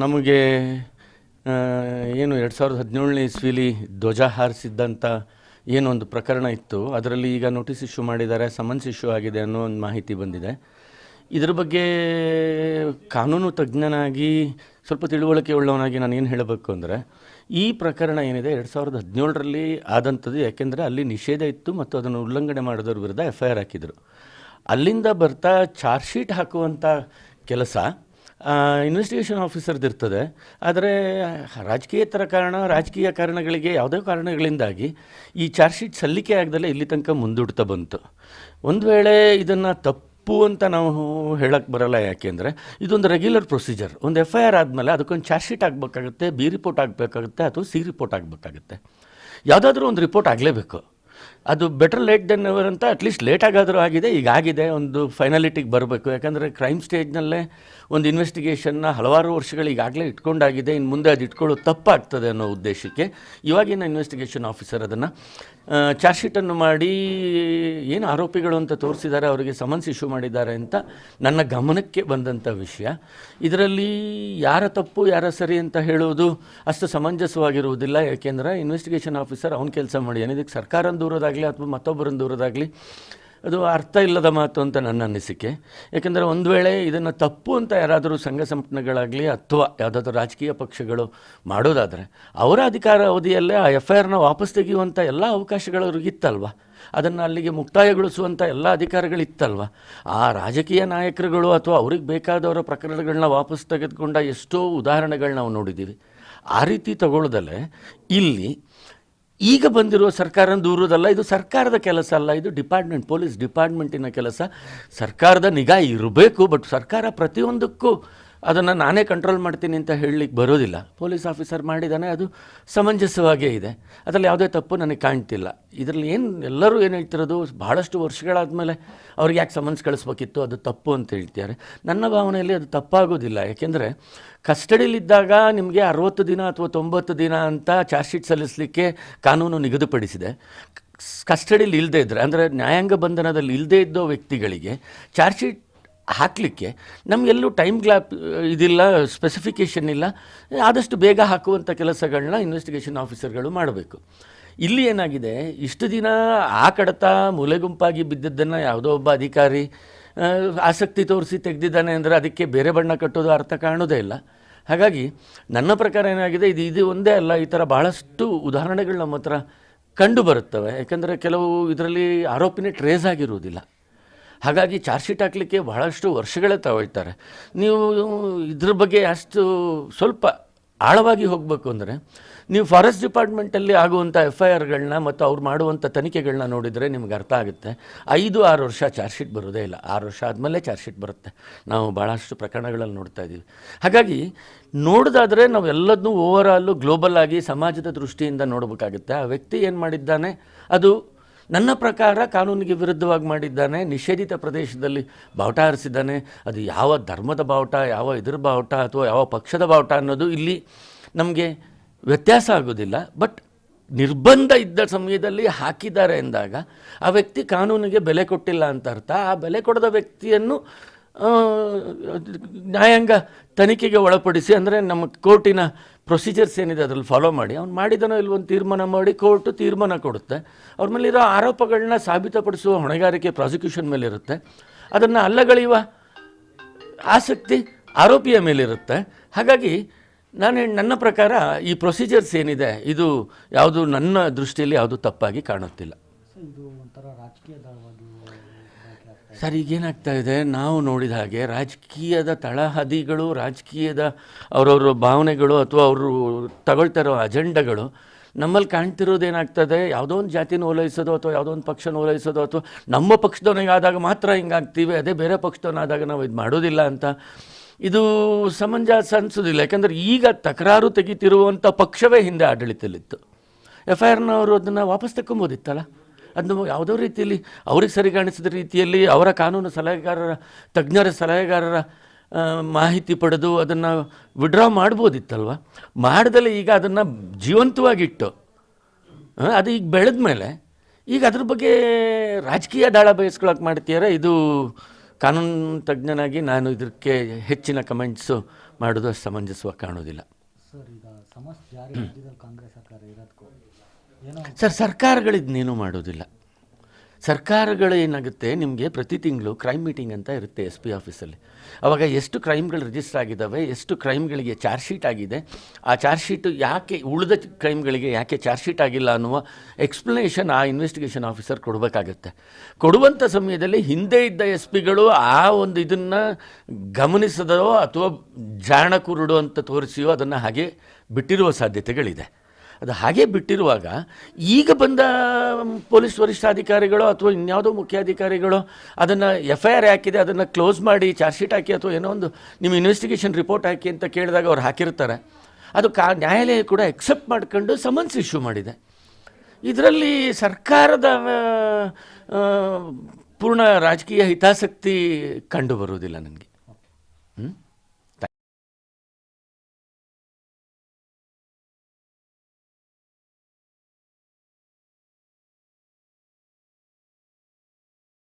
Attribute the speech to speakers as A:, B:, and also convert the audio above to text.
A: ನಮಗೆ ಏನು ಎರಡು ಸಾವಿರದ ಹದಿನೇಳನೇ ಇಸ್ವಿಲಿ ಧ್ವಜ ಹಾರಿಸಿದ್ದಂಥ ಏನೊಂದು ಪ್ರಕರಣ ಇತ್ತು. ಅದರಲ್ಲಿ ಈಗ ನೋಟಿಸ್ ಇಶ್ಯೂ ಮಾಡಿದ್ದಾರೆ, ಸಮನ್ಸ್ ಇಶ್ಯೂ ಆಗಿದೆ ಅನ್ನೋ ಒಂದು ಮಾಹಿತಿ ಬಂದಿದೆ. ಇದ್ರ ಬಗ್ಗೆ ಕಾನೂನು ತಜ್ಞನಾಗಿ ಸ್ವಲ್ಪ ತಿಳುವಳಿಕೆ ಉಳ್ಳವನಾಗಿ ನಾನು ಏನು ಹೇಳಬೇಕು ಅಂದರೆ, ಈ ಪ್ರಕರಣ ಏನಿದೆ ಎರಡು ಸಾವಿರದ ಹದಿನೇಳರಲ್ಲಿ ಆದಂಥದ್ದು. ಯಾಕೆಂದರೆ ಅಲ್ಲಿ ನಿಷೇಧ ಇತ್ತು ಮತ್ತು ಅದನ್ನು ಉಲ್ಲಂಘನೆ ಮಾಡಿದವ್ರ ವಿರುದ್ಧ ಎಫ್ ಐ ಆರ್ ಹಾಕಿದರು. ಅಲ್ಲಿಂದ ಬರ್ತಾ ಚಾರ್ಜ್ ಶೀಟ್ ಹಾಕುವಂಥ ಕೆಲಸ ಇನ್ವೆಸ್ಟಿಗೇಷನ್ ಆಫೀಸರ್ದು ಇರ್ತದೆ. ಆದರೆ ರಾಜಕೀಯೇತರ ಕಾರಣ, ರಾಜಕೀಯ ಕಾರಣಗಳಿಗೆ ಯಾವುದೇ ಕಾರಣಗಳಿಂದಾಗಿ ಈ ಚಾರ್ಜ್ ಶೀಟ್ ಸಲ್ಲಿಕೆ ಆಗದಲ್ಲೇ ಇಲ್ಲಿ ತನಕ ಮುಂದೂಡ್ತಾ ಬಂತು. ಒಂದು ವೇಳೆ ಇದನ್ನು ತಪ್ಪು ಅಂತ ನಾವು ಹೇಳಕ್ಕೆ ಬರಲ್ಲ ಯಾಕೆಂದರೆ ಇದೊಂದು ರೆಗ್ಯುಲರ್ ಪ್ರೊಸೀಜರ್ ಒಂದು ಎಫ್ ಐ ಆರ್ ಆದಮೇಲೆ ಅದಕ್ಕೊಂದು ಚಾರ್ಜ್ ಶೀಟ್ ಆಗಬೇಕಾಗುತ್ತೆ ಬಿ ರಿಪೋರ್ಟ್ ಆಗಬೇಕಾಗುತ್ತೆ ಅಥವಾ ಸಿ ರಿಪೋರ್ಟ್ ಆಗಬೇಕಾಗುತ್ತೆ. ಯಾವುದಾದ್ರೂ ಒಂದು ರಿಪೋರ್ಟ್ ಆಗಲೇಬೇಕು. ಅದು ಬೆಟರ್ ಲೇಟ್ ದೆನ್ ಎವರ್ ಅಂತ ಅಟ್ಲೀಸ್ಟ್ ಲೇಟ್ ಆಗಾದರೂ ಆಗಿದೆ, ಈಗ ಆಗಿದೆ, ಒಂದು ಫೈನಾಲಿಟಿಗೆ ಬರಬೇಕು. ಯಾಕಂದರೆ ಕ್ರೈಮ್ ಸ್ಟೇಜ್ನಲ್ಲೇ ಒಂದು ಇನ್ವೆಸ್ಟಿಗೇಷನ್ನ ಹಲವಾರು ವರ್ಷಗಳು ಈಗಾಗಲೇ ಇಟ್ಕೊಂಡಾಗಿದೆ ಇನ್ನು ಮುಂದೆ ಅದು ಇಟ್ಕೊಳ್ಳೋದು ತಪ್ಪಾಗ್ತದೆ ಅನ್ನೋ ಉದ್ದೇಶಕ್ಕೆ. ಇವಾಗಿನ ಇನ್ವೆಸ್ಟಿಗೇಷನ್ ಆಫೀಸರ್ ಅದನ್ನು ಚಾರ್ಜ್ ಶೀಟನ್ನು ಮಾಡಿ ಏನು ಆರೋಪಿಗಳು ಅಂತ ತೋರಿಸಿದ್ದಾರೆ ಅವರಿಗೆ ಸಮನ್ಸ್ ಇಶ್ಯೂ ಮಾಡಿದ್ದಾರೆ ಅಂತ ನನ್ನ ಗಮನಕ್ಕೆ ಬಂದಂಥ ವಿಷಯ. ಇದರಲ್ಲಿ ಯಾರ ತಪ್ಪು, ಯಾರ ಸರಿ ಅಂತ ಹೇಳುವುದು ಅಷ್ಟು ಸಮಂಜಸವಾಗಿರುವುದಿಲ್ಲ. ಯಾಕೆಂದರೆ ಇನ್ವೆಸ್ಟಿಗೇಷನ್ ಆಫೀಸರ್ ಅವ್ನು ಕೆಲಸ ಮಾಡಿ ಇದಕ್ಕೆ ಸರ್ಕಾರನ ದೂರೋದಾಗಲಿ ಅಥವಾ ಮತ್ತೊಬ್ಬರನ್ನು ದೂರೋದಾಗಲಿ, ಅದು ಅರ್ಥ ಇಲ್ಲದ ಮಾತು ಅಂತ ನನ್ನ ಅನಿಸಿಕೆ. ಯಾಕೆಂದರೆ ಒಂದು ವೇಳೆ ಇದನ್ನು ತಪ್ಪು ಅಂತ ಯಾರಾದರೂ ಸಂಘ ಸಂಸ್ಥೆಗಳಾಗಲಿ ಅಥವಾ ಯಾವುದಾದ್ರೂ ರಾಜಕೀಯ ಪಕ್ಷಗಳು ಮಾಡೋದಾದರೆ, ಅವರ ಅಧಿಕಾರ ಅವಧಿಯಲ್ಲೇ ಆ ಎಫ್ ಐ ಆರ್ನ ವಾಪಸ್ ತೆಗೆಯುವಂಥ ಎಲ್ಲ ಅವಕಾಶಗಳು ಅವ್ರಿಗಿತ್ತಲ್ವ ಅದನ್ನು ಅಲ್ಲಿಗೆ ಮುಕ್ತಾಯಗೊಳಿಸುವಂಥ ಎಲ್ಲ ಅಧಿಕಾರಗಳಿತ್ತಲ್ವ ಆ ರಾಜಕೀಯ ನಾಯಕರುಗಳು ಅಥವಾ ಅವ್ರಿಗೆ ಬೇಕಾದವರ ಪ್ರಕರಣಗಳನ್ನ ವಾಪಸ್ ತೆಗೆದುಕೊಂಡ ಎಷ್ಟೋ ಉದಾಹರಣೆಗಳನ್ನ ನಾವು ನೋಡಿದ್ದೀವಿ. ಆ ರೀತಿ ತಗೊಳ್ಳೋದಲ್ಲೇ ಇಲ್ಲಿ ಈಗ ಬಂದಿರುವ ಸರ್ಕಾರ ದೂರದಲ್ಲ, ಇದು ಸರ್ಕಾರದ ಕೆಲಸ ಅಲ್ಲ, ಇದು ಡಿಪಾರ್ಟ್ಮೆಂಟ್, ಪೊಲೀಸ್ ಡಿಪಾರ್ಟ್ಮೆಂಟಿನ ಕೆಲಸ. ಸರ್ಕಾರದ ನಿಗಾ ಇರಬೇಕು, ಬಟ್ ಸರ್ಕಾರ ಪ್ರತಿಯೊಂದಕ್ಕೂ ಅದನ್ನು ನಾನೇ ಕಂಟ್ರೋಲ್ ಮಾಡ್ತೀನಿ ಅಂತ ಹೇಳಲಿಕ್ಕೆ ಬರೋದಿಲ್ಲ. ಪೊಲೀಸ್ ಆಫೀಸರ್ ಮಾಡಿದಾನೆ, ಅದು ಸಮಂಜಸವಾಗೇ ಇದೆ. ಅದರಲ್ಲಿ ಯಾವುದೇ ತಪ್ಪು ನನಗೆ ಕಾಣ್ತಿಲ್ಲ. ಇದರಲ್ಲಿ ಏನು, ಎಲ್ಲರೂ ಏನು ಹೇಳ್ತಿರೋದು ಭಾಳಷ್ಟು ವರ್ಷಗಳಾದಮೇಲೆ ಅವ್ರಿಗೆ ಯಾಕೆ ಸಮನ್ಸ್ ಕಳಿಸ್ಬೇಕಿತ್ತು, ಅದು ತಪ್ಪು ಅಂತ ಹೇಳ್ತಿದ್ದಾರೆ. ನನ್ನ ಭಾವನೆಯಲ್ಲಿ ಅದು ತಪ್ಪಾಗೋದಿಲ್ಲ. ಯಾಕೆಂದರೆ ಕಸ್ಟಡಿಲಿದ್ದಾಗ ನಿಮಗೆ ಅರವತ್ತು ದಿನ ಅಥವಾ ತೊಂಬತ್ತು ದಿನ ಅಂತ ಚಾರ್ಜ್ ಶೀಟ್ ಸಲ್ಲಿಸಲಿಕ್ಕೆ ಕಾನೂನು ನಿಗದಿಪಡಿಸಿದೆ. ಕಸ್ಟಡಿಲಿ ಇಲ್ಲದೇ ಇದ್ದರೆ ಅಂದರೆ ನ್ಯಾಯಾಂಗ ಬಂಧನದಲ್ಲಿ ಇಲ್ಲದೇ ಇದ್ದೋ ವ್ಯಕ್ತಿಗಳಿಗೆ ಚಾರ್ಜ್ ಶೀಟ್ ಹಾಕಲಿಕ್ಕೆ ನಮಗೆಲ್ಲೂ ಟೈಮ್ ಗ್ಲಾಪ್ ಇದಿಲ್ಲ ಸ್ಪೆಸಿಫಿಕೇಷನ್ ಇಲ್ಲ. ಆದಷ್ಟು ಬೇಗ ಹಾಕುವಂಥ ಕೆಲಸಗಳನ್ನ ಇನ್ವೆಸ್ಟಿಗೇಷನ್ ಆಫೀಸರ್ಗಳು ಮಾಡಬೇಕು. ಇಲ್ಲಿ ಏನಾಗಿದೆ, ಇಷ್ಟು ದಿನ ಆ ಕಡತ ಮೂಲೆಗುಂಪಾಗಿ ಬಿದ್ದದ್ದನ್ನು ಯಾವುದೋ ಒಬ್ಬ ಅಧಿಕಾರಿ ಆಸಕ್ತಿ ತೋರಿಸಿ ತೆಗೆದಿದ್ದಾನೆ ಅಂದರೆ ಅದಕ್ಕೆ ಬೇರೆ ಬಣ್ಣ ಕಟ್ಟೋದು ಅರ್ಥ ಕಾಣೋದೇ ಇಲ್ಲ. ಹಾಗಾಗಿ ನನ್ನ ಪ್ರಕಾರ ಏನಾಗಿದೆ, ಇದು ಇದು ಒಂದೇ ಅಲ್ಲ, ಈ ಥರ ಭಾಳಷ್ಟು ಉದಾಹರಣೆಗಳು ನಮ್ಮ ಹತ್ರ ಕಂಡು ಬರುತ್ತವೆ. ಯಾಕಂದರೆ ಕೆಲವು ಇದರಲ್ಲಿ ಆರೋಪಿನೇ ಟ್ರೇಸ್ ಆಗಿರುವುದಿಲ್ಲ. ಹಾಗಾಗಿ ಚಾರ್ಜ್ ಶೀಟ್ ಹಾಕಲಿಕ್ಕೆ ಬಹಳಷ್ಟು ವರ್ಷಗಳೇ ತಗೊಳ್ತಾರೆ ನೀವು ಇದ್ರ ಬಗ್ಗೆ ಅಷ್ಟು ಸ್ವಲ್ಪ ಆಳವಾಗಿ ಹೋಗಬೇಕು ಅಂದರೆ ನೀವು ಫಾರೆಸ್ಟ್ ಡಿಪಾರ್ಟ್ಮೆಂಟಲ್ಲಿ ಆಗುವಂಥ ಎಫ್ ಐ ಆರ್ಗಳನ್ನ ಮತ್ತು ಅವ್ರು ಮಾಡುವಂಥ ತನಿಖೆಗಳನ್ನ ನೋಡಿದರೆ ನಿಮ್ಗೆ ಅರ್ಥ ಆಗುತ್ತೆ. ಐದು, ಆರು ವರ್ಷ ಚಾರ್ಜ್ ಶೀಟ್ ಬರೋದೇ ಇಲ್ಲ. ಆರು ವರ್ಷ ಆದಮೇಲೆ ಚಾರ್ಜ್ ಶೀಟ್ ಬರುತ್ತೆ. ನಾವು ಭಾಳಷ್ಟು ಪ್ರಕರಣಗಳಲ್ಲಿ ನೋಡ್ತಾ ಇದ್ದೀವಿ. ಹಾಗಾಗಿ ನೋಡೋದಾದರೆ ನಾವು ಎಲ್ಲದನ್ನೂ ಓವರ್ ಆಲು ಗ್ಲೋಬಲ್ ಆಗಿ ಸಮಾಜದ ದೃಷ್ಟಿಯಿಂದ ನೋಡಬೇಕಾಗುತ್ತೆ. ಆ ವ್ಯಕ್ತಿ ಏನು ಮಾಡಿದ್ದಾನೆ? ಅದು ನನ್ನ ಪ್ರಕಾರ ಕಾನೂನಿಗೆ ವಿರುದ್ಧವಾಗಿ ಮಾಡಿದ್ದಾನೆ, ನಿಷೇಧಿತ ಪ್ರದೇಶದಲ್ಲಿ ಬಾವುಟ ಹರಿಸಿದ್ದಾನೆ, ಅದು ಯಾವ ಧರ್ಮದ ಬಾವುಟ, ಯಾವ ಇದ್ರ ಬಾವುಟ ಅಥವಾ ಯಾವ ಪಕ್ಷದ ಬಾವುಟ ಅನ್ನೋದು ಇಲ್ಲಿ ನಮಗೆ ವ್ಯತ್ಯಾಸ ಆಗೋದಿಲ್ಲ. ಬಟ್ ನಿರ್ಬಂಧ ಇದ್ದ ಸಮಯದಲ್ಲಿ ಹಾಕಿದ್ದಾರೆ ಎಂದಾಗ ಆ ವ್ಯಕ್ತಿ ಕಾನೂನಿಗೆ ಬೆಲೆ ಕೊಟ್ಟಿಲ್ಲ ಅಂತ ಅರ್ಥ. ಆ ಬೆಲೆ ಕೊಡದ ವ್ಯಕ್ತಿಯನ್ನು ನ್ಯಾಯಾಂಗ ತನಿಖೆಗೆ ಒಳಪಡಿಸಿ, ಅಂದರೆ ನಮ್ಮ ಕೋರ್ಟಿನ ಪ್ರೊಸೀಜರ್ಸ್ ಏನಿದೆ ಅದರಲ್ಲಿ ಫಾಲೋ ಮಾಡಿ. ಅವ್ನು ಮಾಡಿದನೋ ಇಲ್ವೊಂದು ತೀರ್ಮಾನ ಮಾಡಿ ಕೋರ್ಟು ತೀರ್ಮಾನ ಕೊಡುತ್ತೆ. ಅವ್ರ ಮೇಲಿರೋ ಆರೋಪಗಳನ್ನ ಸಾಬೀತುಪಡಿಸುವ ಹೊಣೆಗಾರಿಕೆ ಪ್ರಾಸಿಕ್ಯೂಷನ್ ಮೇಲಿರುತ್ತೆ. ಅದನ್ನು ಅಲ್ಲಗಳೆಯುವ ಆಸಕ್ತಿ ಆರೋಪಿಯ ಮೇಲಿರುತ್ತೆ. ಹಾಗಾಗಿ ನಾನು ನನ್ನ ಪ್ರಕಾರ ಈ ಪ್ರೊಸೀಜರ್ಸ್ ಏನಿದೆ, ಇದು ಯಾವುದು ನನ್ನ ದೃಷ್ಟಿಯಲ್ಲಿ ಯಾವುದು ತಪ್ಪಾಗಿ ಕಾಣುತ್ತಿಲ್ಲ. ಸರ್, ಈಗೇನಾಗ್ತಾ ಇದೆ? ನಾವು ನೋಡಿದ ಹಾಗೆ ರಾಜಕೀಯದ ತಳಹದಿಗಳು, ರಾಜಕೀಯದ ಅವರವ್ರ ಭಾವನೆಗಳು ಅಥವಾ ಅವರು ತಗೊಳ್ತಾ ಇರೋ ಅಜೆಂಡಗಳು ನಮ್ಮಲ್ಲಿ ಕಾಣ್ತಿರೋದೇನಾಗ್ತದೆ ಯಾವುದೋ ಒಂದು ಜಾತಿನ ಓಲೈಸೋದು ಅಥವಾ ಯಾವುದೋ ಒಂದು ಪಕ್ಷನ ಓಲೈಸೋದು ಅಥವಾ ನಮ್ಮ ಪಕ್ಷದವನಿಗಾದಾಗ ಮಾತ್ರ ಹಿಂಗಾಗ್ತೀವಿ, ಅದೇ ಬೇರೆ ಪಕ್ಷದವನಾದಾಗ ನಾವು ಇದು ಮಾಡೋದಿಲ್ಲ ಅಂತ. ಇದು ಸಮಂಜಸ ಅನಿಸೋದಿಲ್ಲ. ಯಾಕಂದರೆ ಈಗ ತಕರಾರು ತೆಗಿತಿರುವಂಥ ಪಕ್ಷವೇ ಹಿಂದೆ ಆಡಳಿತದಲ್ಲಿತ್ತು. ಎಫ್ ಐ ಆರ್ನವರು ಅದನ್ನು ವಾಪಸ್ ತಗೊಂಬೋದಿತ್ತಲ್ಲ ಅದನ್ನು ಯಾವುದೋ ರೀತಿಯಲ್ಲಿ ಅವ್ರಿಗೆ ಸರಿ ಕಾಣಿಸಿದ ರೀತಿಯಲ್ಲಿ ಅವರ ಕಾನೂನು ಸಲಹೆಗಾರರ, ತಜ್ಞರ ಸಲಹೆಗಾರರ ಮಾಹಿತಿ ಪಡೆದು ಅದನ್ನು ವಿಡ್ರಾ ಮಾಡ್ಬೋದಿತ್ತಲ್ವ? ಮಾಡ್ದಲೇ ಈಗ ಅದನ್ನು ಜೀವಂತವಾಗಿಟ್ಟು ಅದು ಈಗ ಬೆಳೆದ ಮೇಲೆ ಈಗ ಅದ್ರ ಬಗ್ಗೆ ರಾಜಕೀಯ ದಾಳ ಬಯಸ್ಕೊಳಕ್ಕೆ ಮಾಡ್ತೀಯಾರ? ಇದು ಕಾನೂನು ತಜ್ಞನಾಗಿ ನಾನು ಇದಕ್ಕೆ ಹೆಚ್ಚಿನ ಕಮೆಂಟ್ಸು ಮಾಡೋದು ಅಷ್ಟು ಸಮಂಜಸವಾಗಿ ಕಾಣೋದಿಲ್ಲ
B: ಸರ್, ಈಗ ಸಮಸ್ತ ಜಾರಿ ಕಾಂಗ್ರೆಸ್ ಸರ್ಕಾರ ಇರೋದಕ್ಕೂ
A: ಸರ್ ಸರ್ಕಾರಗಳು ಇದನ್ನೇನು ಮಾಡೋದಿಲ್ಲ. ಸರ್ಕಾರಗಳು ಏನಾಗುತ್ತೆ, ನಿಮಗೆ ಪ್ರತಿ ತಿಂಗಳು ಕ್ರೈಮ್ ಮೀಟಿಂಗ್ ಅಂತ ಇರುತ್ತೆ ಎಸ್ ಪಿ ಆಫೀಸಲ್ಲಿ ಅವಾಗ ಎಷ್ಟು ಕ್ರೈಮ್ಗಳು ರಿಜಿಸ್ಟರ್ ಆಗಿದ್ದಾವೆ ಎಷ್ಟು ಕ್ರೈಮ್ಗಳಿಗೆ ಚಾರ್ಜ್ ಶೀಟ್ ಆಗಿದೆ, ಆ ಚಾರ್ಜ್ ಶೀಟು ಯಾಕೆ ಉಳಿದ ಕ್ರೈಮ್ಗಳಿಗೆ ಯಾಕೆ ಚಾರ್ಜ್ ಶೀಟ್ ಆಗಿಲ್ಲ ಅನ್ನುವ ಎಕ್ಸ್ಪ್ಲನೇಷನ್ ಆ ಇನ್ವೆಸ್ಟಿಗೇಷನ್ ಆಫೀಸರ್ ಕೊಡಬೇಕಾಗತ್ತೆ. ಕೊಡುವಂಥ ಸಮಯದಲ್ಲಿ ಹಿಂದೆ ಇದ್ದ ಎಸ್ ಪಿಗಳು ಆ ಒಂದು ಇದನ್ನು ಗಮನಿಸದೋ ಅಥವಾ ಜಾಣ ಕುರುಡು ಅಂತ ತೋರಿಸಿಯೋ ಅದನ್ನು ಹಾಗೆ ಬಿಟ್ಟಿರುವ ಸಾಧ್ಯತೆಗಳಿದೆ. ಅದು ಹಾಗೆ ಬಿಟ್ಟಿರುವಾಗ ಈಗ ಬಂದ ಪೊಲೀಸ್ ವರಿಷ್ಠಾಧಿಕಾರಿಗಳು ಅಥವಾ ಇನ್ಯಾವುದೋ ಮುಖ್ಯಾಧಿಕಾರಿಗಳು ಅದನ್ನು ಎಫ್ ಐ ಆರ್ ಹಾಕಿದೆ, ಅದನ್ನು ಕ್ಲೋಸ್ ಮಾಡಿ ಚಾರ್ಜ್ ಶೀಟ್ ಹಾಕಿ ಅಥವಾ ಏನೋ ಒಂದು ನಿಮ್ಮ ಇನ್ವೆಸ್ಟಿಗೇಷನ್ ರಿಪೋರ್ಟ್ ಹಾಕಿ ಅಂತ ಕೇಳಿದಾಗ ಅವ್ರು ಹಾಕಿರ್ತಾರೆ ಅದು ಕಾ ನ್ಯಾಯಾಲಯ ಕೂಡ ಎಕ್ಸೆಪ್ಟ್ ಮಾಡ್ಕೊಂಡು ಸಮನ್ಸ್ ಇಶ್ಯೂ ಮಾಡಿದೆ. ಇದರಲ್ಲಿ ಸರ್ಕಾರದ ಪೂರ್ಣ ರಾಜಕೀಯ ಹಿತಾಸಕ್ತಿ ಕಂಡು ಬರುವುದಿಲ್ಲ ನನಗೆ.